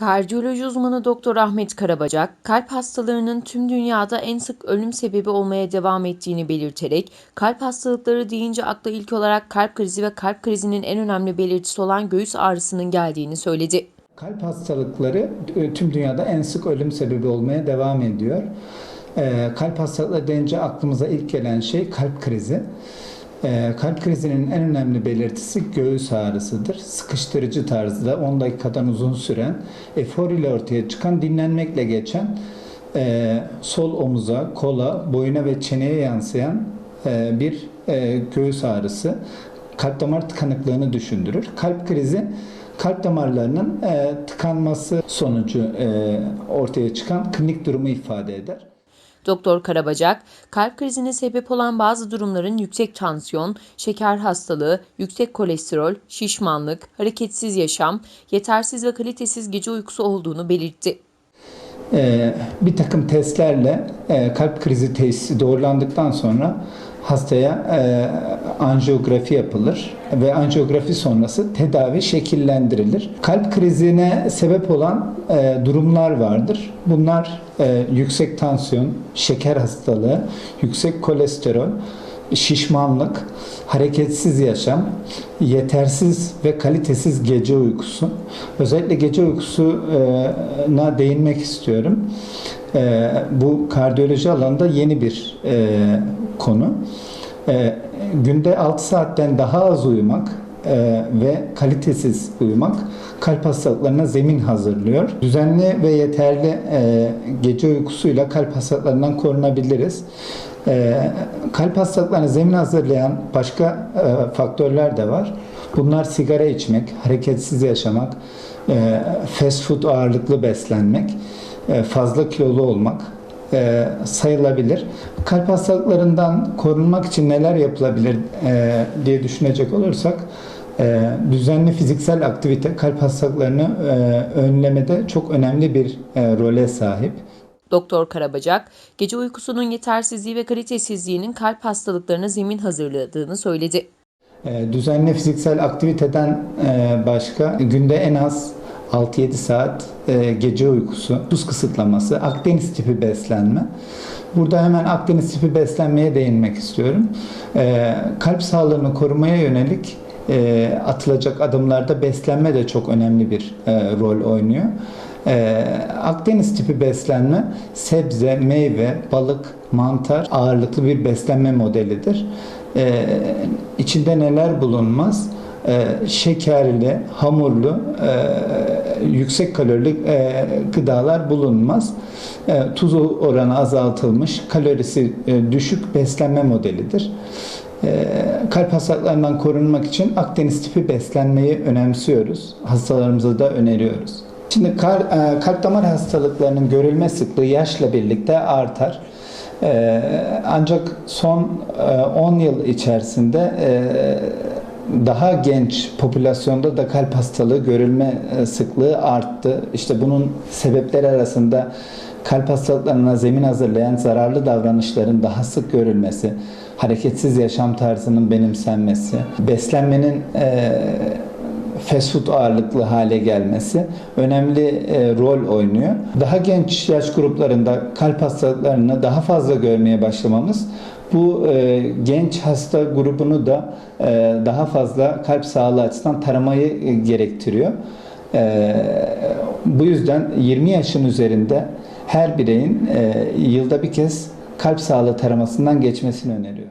Kardiyoloji uzmanı Doktor Ahmet Karabacak, kalp hastalarının tüm dünyada en sık ölüm sebebi olmaya devam ettiğini belirterek, kalp hastalıkları deyince akla ilk olarak kalp krizi ve kalp krizinin en önemli belirtisi olan göğüs ağrısının geldiğini söyledi. Kalp hastalıkları e, tüm dünyada en sık ölüm sebebi olmaya devam ediyor. Ee, Kalp hastalıkları deyince aklımıza ilk gelen şey kalp krizi. Ee, Kalp krizinin en önemli belirtisi göğüs ağrısıdır. Sıkıştırıcı tarzda 10 dakikadan uzun süren, efor ile ortaya çıkan, dinlenmekle geçen, e, sol omuza, kola, boyuna ve çeneye yansıyan e, bir e, göğüs ağrısı kalp damar tıkanıklığını düşündürür. Kalp krizi kalp damarlarının tıkanması sonucu ortaya çıkan klinik durumu ifade eder. Doktor Karabacak, kalp krizine sebep olan bazı durumların yüksek tansiyon, şeker hastalığı, yüksek kolesterol, şişmanlık, hareketsiz yaşam, yetersiz ve kalitesiz gece uykusu olduğunu belirtti. E, bir takım testlerle e, kalp krizi teşhisi doğrulandıktan sonra hastaya e, anjiyografi yapılır ve anjiyografi sonrası tedavi şekillendirilir. Kalp krizine sebep olan e, durumlar vardır. Bunlar e, yüksek tansiyon, şeker hastalığı, yüksek kolesterol, şişmanlık, hareketsiz yaşam, yetersiz ve kalitesiz gece uykusu. Özellikle gece uykusuna değinmek istiyorum. E, bu kardiyoloji alanında yeni bir e, konu. E, günde 6 saatten daha az uyumak e, ve kalitesiz uyumak kalp hastalıklarına zemin hazırlıyor. Düzenli ve yeterli e, gece uykusuyla kalp hastalıklarından korunabiliriz. E, kalp hastalıklarına zemin hazırlayan başka e, faktörler de var. Bunlar sigara içmek, hareketsiz yaşamak, e, fast food ağırlıklı beslenmek, e, fazla kilolu olmak, e, sayılabilir. Kalp hastalıklarından korunmak için neler yapılabilir e, diye düşünecek olursak e, düzenli fiziksel aktivite kalp hastalıklarını e, önlemede çok önemli bir e, role sahip. Doktor Karabacak, gece uykusunun yetersizliği ve kalitesizliğinin kalp hastalıklarına zemin hazırladığını söyledi. E, düzenli fiziksel aktiviteden e, başka günde en az 6-7 saat e, gece uykusu, tuz kısıtlaması, Akdeniz tipi beslenme. Burada hemen Akdeniz tipi beslenmeye değinmek istiyorum. E, kalp sağlığını korumaya yönelik e, atılacak adımlarda beslenme de çok önemli bir rol oynuyor. Akdeniz tipi beslenme sebze, meyve, balık, mantar ağırlıklı bir beslenme modelidir. E, içinde neler bulunmaz? E, şekerli, hamurlu, e, yüksek kalorili e, gıdalar bulunmaz. Tuz oranı azaltılmış, kalorisi düşük beslenme modelidir. Kalp hastalıklarından korunmak için Akdeniz tipi beslenmeyi önemsiyoruz. Hastalarımıza da öneriyoruz. Şimdi kalp damar hastalıklarının görülme sıklığı yaşla birlikte artar. Ancak son e, 10 yıl içerisinde daha genç popülasyonda da kalp hastalığı görülme e, sıklığı arttı. İşte bunun sebepleri arasında kalp hastalıklarına zemin hazırlayan zararlı davranışların daha sık görülmesi, hareketsiz yaşam tarzının benimsenmesi, beslenmenin e, fast food ağırlıklı hale gelmesi önemli e, rol oynuyor. Daha genç yaş gruplarında kalp hastalıklarını daha fazla görmeye başlamamız bu e, genç hasta grubunu da e, daha fazla kalp sağlığı açısından taramayı e, gerektiriyor. E, bu yüzden 20 yaşın üzerinde her bireyin e, yılda bir kez kalp sağlığı taramasından geçmesini öneriyor.